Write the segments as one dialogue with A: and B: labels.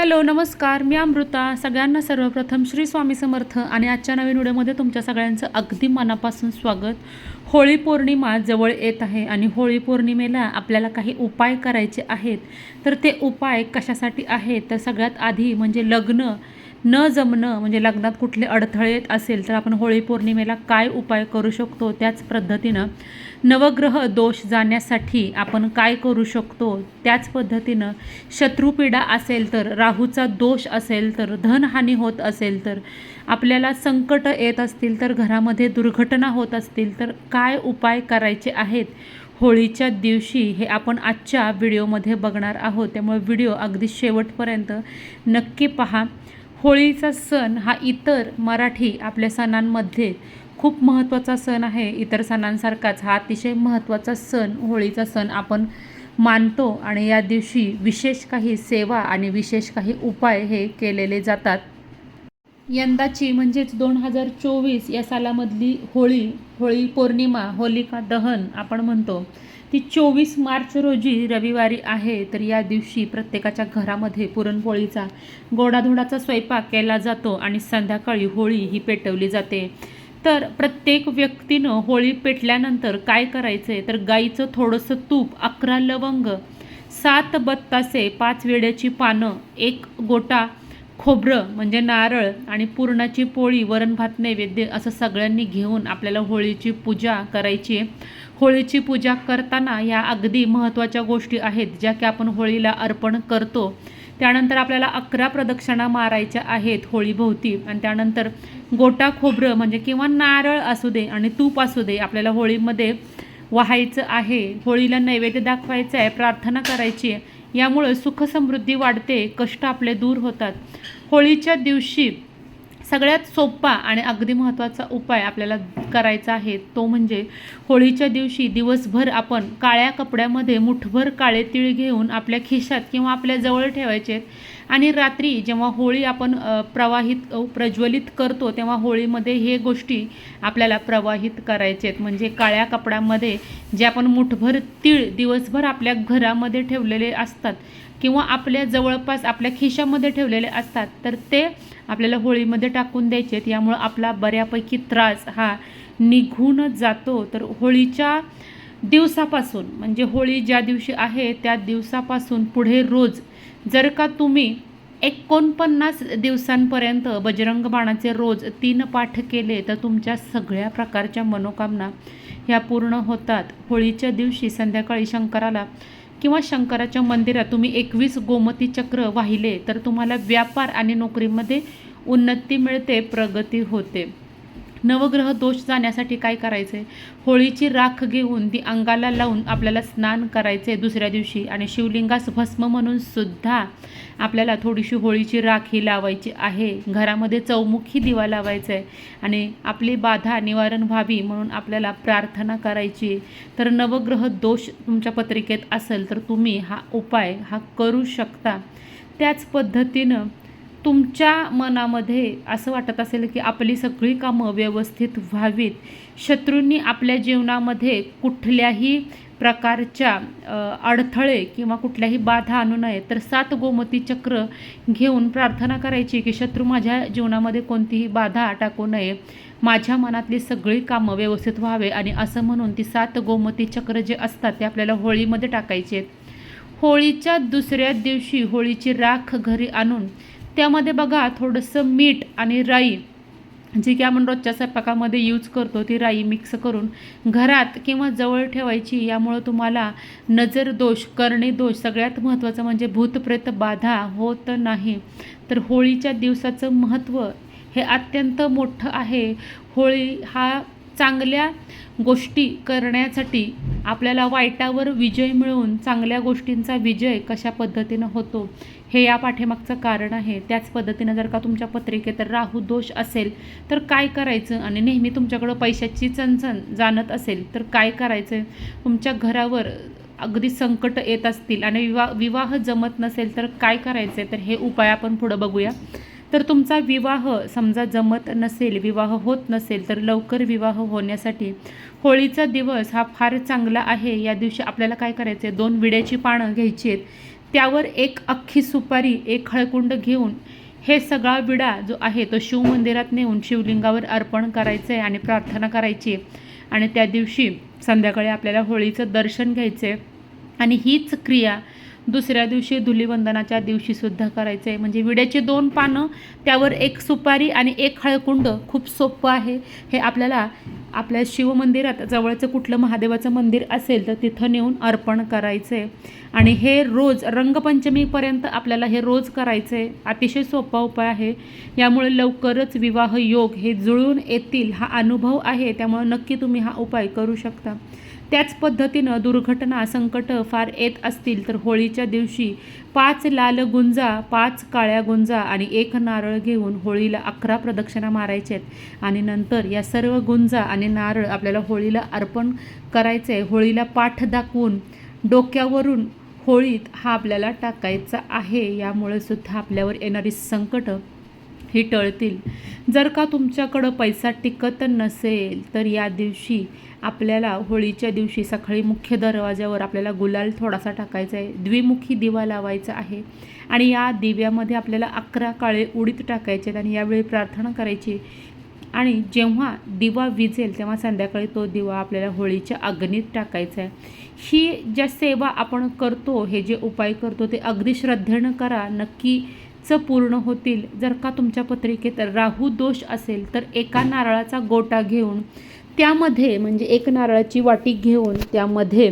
A: Hello नमस्कार. मी अमृता. सगळ्यांना सर्वप्रथम श्री स्वामी समर्थ आणि आजच्या नवीन व्हिडिओमध्ये तुमच्या सगळ्यांचं अगदी मनापासून स्वागत. होळी पौर्णिमा जवळ येत आहे आणि होळी पौर्णिमेला आपल्याला काही उपाय करायचे आहेत. तर ते उपाय कशासाठी आहेत? तर सगळ्यात आधी म्हणजे लग्न न जमणं म्हणजे लग्नात कुठले अडथळे येत असेल तर आपण होळी पौर्णिमेला काय उपाय करू शकतो त्याच पद्धतीनं नवग्रह दोष जाण्यासाठी आपण काय करू शकतो त्याच पद्धतीनं शत्रुपीडा असेल तर राहूचा दोष असेल तर धनहानी होत असेल तर आपल्याला संकट येत असतील तर घरामध्ये दुर्घटना होत असतील तर काय उपाय करायचे आहेत? होळीच्या दिवशी हे आपण आजच्या व्हिडिओमध्ये बघणार आहोत. त्यामुळे व्हिडिओ अगदी शेवटपर्यंत नक्की पहा. होळीचा सण हा इतर मराठी आपल्या सणांमध्ये खूप महत्त्वाचा सण आहे. इतर सणांसारखाच हा अतिशय महत्त्वाचा सण होळीचा सण आपण मानतो आणि या दिवशी विशेष काही सेवा आणि विशेष काही उपाय हे केलेले जातात. यंदाची म्हणजेच दोन हजार चोवीस या सालामधली होळी होळी पौर्णिमा होलिका दहन आपण म्हणतो. ती चोवीस मार्च रोजी रविवारी आहे तर या दिवशी प्रत्येकाच्या घरामध्ये पुरणपोळीचा गोडाधोडाचा स्वयंपाक केला जातो आणि संध्याकाळी होळी ही पेटवली जाते. तर प्रत्येक व्यक्तीनं होळी पेटल्यानंतर काय करायचं? आहे तर गाईचं थोडंसं तूप अकरा लवंग सात बत्तासे पाच वेड्याची पानं एक गोटा खोबरं म्हणजे नारळ आणि पुरणाची पोळी वरण भात नैवेद्य असं सगळ्यांनी घेऊन आपल्याला होळीची पूजा करायची आहे. होळीची पूजा करताना या अगदी महत्त्वाच्या गोष्टी आहेत ज्या की आपण होळीला अर्पण करतो. त्यानंतर आपल्याला अकरा प्रदक्षिणा मारायच्या आहेत होळीभोवती आणि त्यानंतर गोटा खोबरं म्हणजे किंवा नारळ असू दे आणि तूप असू दे आपल्याला होळीमध्ये वाहायचं आहे. होळीला नैवेद्य दाखवायचं आहे प्रार्थना करायची आहे. यामुळं सुखसमृद्धी वाढते कष्ट आपले दूर होतात. होळीच्या दिवशी सगळ्यात सोपा आणि अगदी महत्त्वाचा उपाय आपल्याला करायचा आहे तो म्हणजे होळीच्या दिवशी दिवसभर आपण काळ्या कपड्यामध्ये मुठभर काळे तीळ घेऊन आपल्या खिशात किंवा आपल्या जवळ ठेवायचे आणि रात्री जेव्हा होळी आपण प्रवाहित प्रज्वलित करतो तेव्हा होळीमध्ये हे गोष्टी आपल्याला प्रवाहित करायचे आहेत. म्हणजे काळ्या कपड्यामध्ये जे आपण मुठभर तीळ दिवसभर आपल्या घरामध्ये ठेवलेले असतात किंवा आपल्या जवळपास आपल्या खिशामध्ये ठेवलेले असतात तर ते आपल्याला होळीमध्ये टाकून द्यायचे आहेत. यामुळं आपला बऱ्यापैकी त्रास हा निघून जातो. तर होळीच्या दिवसापासून म्हणजे होळी ज्या दिवशी आहे त्या दिवसापासून पुढे रोज जर का तुम्ही एकोणपन्नास दिवसांपर्यंत बजरंग बाणाचे रोज तीन पाठ केले तर तुमच्या सगळ्या प्रकारच्या मनोकामना ह्या पूर्ण होतात. होळीच्या दिवशी संध्याकाळी शंकराला किंवा शंकराच्या मंदिरात तुम्ही एकवीस गोमती चक्र वाहिले तर तुम्हाला व्यापार आणि नोकरीमध्ये उन्नती मिळते प्रगती होते. नवग्रह दोष जाण्यासाठी काय करायचं? आहे होळीची राख घेऊन ती अंगाला लावून आपल्याला स्नान करायचे दुसऱ्या दिवशी. आणि शिवलिंगास भस्म म्हणून सुद्धा आपल्याला थोडीशी होळीची राख ही लावायची आहे. घरामध्ये चौमुखी दिवा लावायचा आहे आणि आपली बाधा निवारण व्हावी म्हणून आपल्याला प्रार्थना करायची. तर नवग्रह दोष तुमच्या पत्रिकेत असेल तर तुम्ही हा उपाय हा करू शकता. त्याच पद्धतीनं तुमच्या मनामध्ये असं वाटत असेल की आपली सगळी कामं व्यवस्थित व्हावीत शत्रूंनी आपल्या जीवनामध्ये कुठल्याही प्रकारच्या अडथळे किंवा कुठल्याही बाधा आणू नये तर सात गोमती चक्र घेऊन प्रार्थना करायची की शत्रू माझ्या जीवनामध्ये कोणतीही बाधा टाकू नये. माझ्या मनातली सगळी कामं व्यवस्थित व्हावे आणि असं म्हणून ती सात गोमती चक्र जे असतात ते आपल्याला होळीमध्ये टाकायचे. आहेत होळीच्या दुसऱ्या दिवशी होळीची राख घरी आणून त्यामध्ये बघा थोडंसं मीठ आणि राई जी की आपण रोजच्या स्वयंपाकामध्ये यूज करतो ती राई मिक्स करून घरात किंवा जवळ ठेवायची. यामुळं तुम्हाला नजर दोष करणे दोष सगळ्यात महत्त्वाचं म्हणजे भूतप्रेत बाधा होत नाही. तर होळीच्या दिवसाचं महत्त्व हे अत्यंत मोठं आहे. होळी हा चांगल्या गोष्टी करण्यासाठी आपल्याला वाईटावर विजय मिळवून चांगल्या गोष्टींचा विजय कशा पद्धतीनं होतो हे या पाठीमागचं कारण आहे. त्याच पद्धतीनं जर का तुमच्या पत्रिकेत राहू दोष असेल तर काय करायचं? आणि नेहमी तुमच्याकडं पैशाची चणचण जाणत असेल तर काय करायचं तुमच्या घरावर अगदी संकट येत असतील आणि विवा विवाह जमत नसेल तर काय करायचं आहे तर हे उपाय आपण पुढं बघूया. तर तुमचा विवाह समजा जमत नसेल विवाह होत नसेल तर लवकर विवाह होण्यासाठी होळीचा दिवस हा फार चांगला आहे. या दिवशी आपल्याला काय करायचं आहे दोन विड्याची पानं घ्यायची आहेत. त्यावर एक अख्खी सुपारी एक हळकुंड घेऊन हे सगळा विडा जो आहे तो शिवमंदिरात नेऊन शिवलिंगावर अर्पण करायचं आहे आणि प्रार्थना करायची. आहे आणि त्या दिवशी संध्याकाळी आपल्याला होळीचं दर्शन घ्यायचं आहे आणि हीच क्रिया दुसऱ्या दिवशी धुलीवंदनाच्या दिवशीसुद्धा करायचं आहे म्हणजे विड्याचे दोन पानं त्यावर एक सुपारी आणि एक हळकुंड खूप सोपं आहे. हे आपल्याला आपल्या शिवमंदिरात जवळचं कुठलं महादेवाचं मंदिर असेल तर तिथं नेऊन अर्पण करायचं आहे आणि हे रोज रंगपंचमीपर्यंत आपल्याला हे रोज करायचं आहे अतिशय सोपा उपाय आहे. यामुळे लवकरच विवाह योग हे जुळून येतील हा अनुभव आहे. त्यामुळे नक्की तुम्ही हा उपाय करू शकता. त्याच पद्धतीनं दुर्घटना संकट फार येत असतील तर होळीच्या दिवशी पाच लाल गुंजा पाच काळ्या गुंजा आणि एक नारळ घेऊन होळीला अकरा प्रदक्षिणा मारायच्या आहेत. आणि नंतर या सर्व गुंजा आणि नारळ आपल्याला होळीला अर्पण करायचं आहे. होळीला पाठ दाखवून डोक्यावरून होळीत हा आपल्याला टाकायचा आहे. यामुळे सुद्धा आपल्यावर येणारी संकटं ही टळतील. जर का तुमच्याकडं पैसा टिकत नसेल तर या दिवशी आपल्याला होळीच्या दिवशी सकाळी मुख्य दरवाज्यावर आपल्याला गुलाल थोडासा टाकायचा आहे द्विमुखी दिवा लावायचा आहे आणि या दिव्यामध्ये आपल्याला अकरा काळे उडीत टाकायचे आहेत आणि यावेळी प्रार्थना करायची. आणि जेव्हा दिवा विजेल तेव्हा संध्याकाळी तो दिवा आपल्याला होळीच्या अग्नीत टाकायचा आहे. ही ज्या सेवा आपण करतो हे जे उपाय करतो ते अगदी श्रद्धेनं करा. नक्की च पूर्ण होतील. जर का तुमच्या पत्रिकेत राहू दोष असेल तर एका नारळाचा गोटा घेऊन त्यामध्ये म्हणजे एक नारळाची वाटी घेऊन त्यामध्ये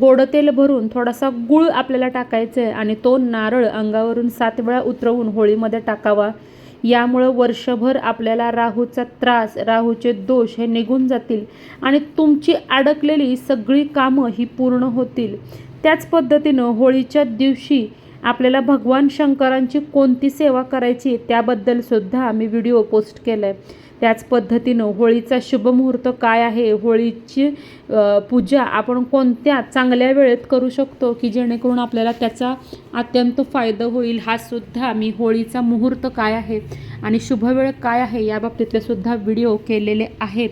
A: गोड तेल भरून थोडासा गुळ आपल्याला टाकायचं आहे आणि तो नारळ अंगावरून सात वेळा उतरवून होळीमध्ये टाकावा. यामुळं वर्षभर आपल्याला राहूचा त्रास राहूचे दोष हे निघून जातील आणि तुमची अडकलेली सगळी कामं ही पूर्ण होतील. त्याच पद्धतीनं होळीच्या दिवशी आपल्याला भगवान शंकरांची कोणती सेवा करायची त्याबद्दल सुद्धा मी व्हिडिओ पोस्ट केला आहे त्याच पद्धतीनं होळीचा शुभमुहूर्त काय आहे होळीची पूजा आपण कोणत्या चांगल्या वेळेत करू शकतो की जेणेकरून आपल्याला त्याचा अत्यंत फायदा होईल हा सुद्धा मी होळीचा मुहूर्त काय आहे आणि शुभ वेळ काय आहे या बाबतीतले सुद्धा व्हिडिओ केलेले आहेत.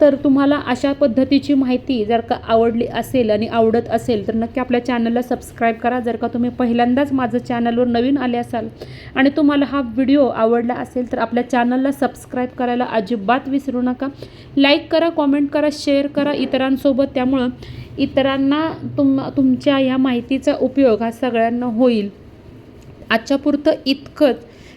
A: तर तुम्हाला अशा पद्धतीची माहिती जर का आवडली असेल आणि आवडत असेल तर नक्की आपल्या चॅनलला सबस्क्राईब करा. जर का तुम्ही पहिल्यांदाच माझं चॅनलवर नवीन आले असाल आणि तुम्हाला हा व्हिडिओ आवडला असेल तर आपल्या चॅनलला सबस्क्राईब करायला अजिबात विसरू नका. लाईक करा कॉमेंट करा शेअर करा इतरांसोबत. त्यामुळं इतरांना तुम तुमच्या या माहितीचा उपयोग हा सगळ्यांना होईल. आजच्यापुरतं इतकंच.